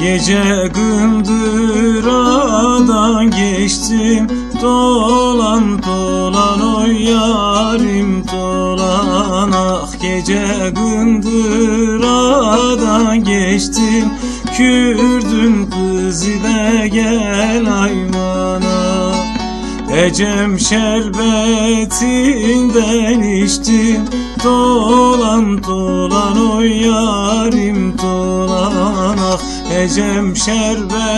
Gece gındıradan geçtim. Dolan dolan oy yarim dolan Ah. Gece gındıradan geçtim. Kürdün kızı da gel aymana. Ecem şerbetinden içtim. Dolan dolan oy yarim dolan Ecem şerbetinden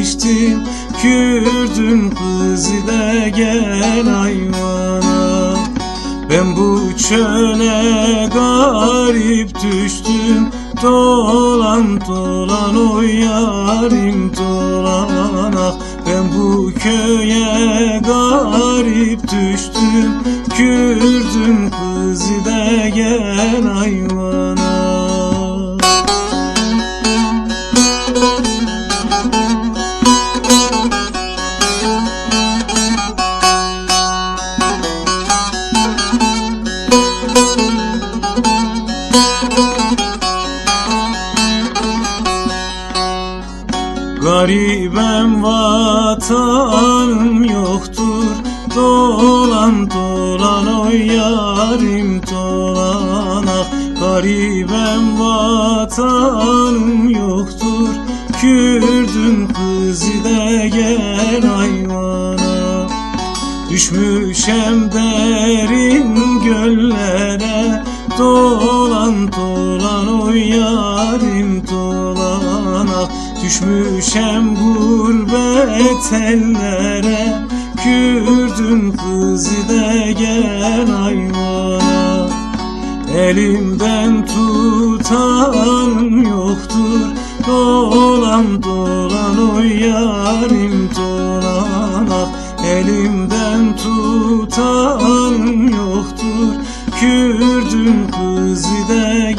içtim Kürdün kızı da gel ayvana ben bu çöle garip düştüm Dolan dolan oy yarim dolan Ben bu köye garip düştüm Kürdün kızı da gel ayvana Garibem vatanım yoktur. Dolan dolan oy yarim dolan ah Garibem vatanım yoktur. Kürdün kızı da gel ayvana Düşmüşem derin göllere. Dolan dolan oy yarim dolan Düşmüşem gurbet ellere Kürdün kızı da gel ayvana. Elimden tutan yoktur Dolan dolan oy yarim dolan ah Elimden tutan yoktur Kürdün kızı da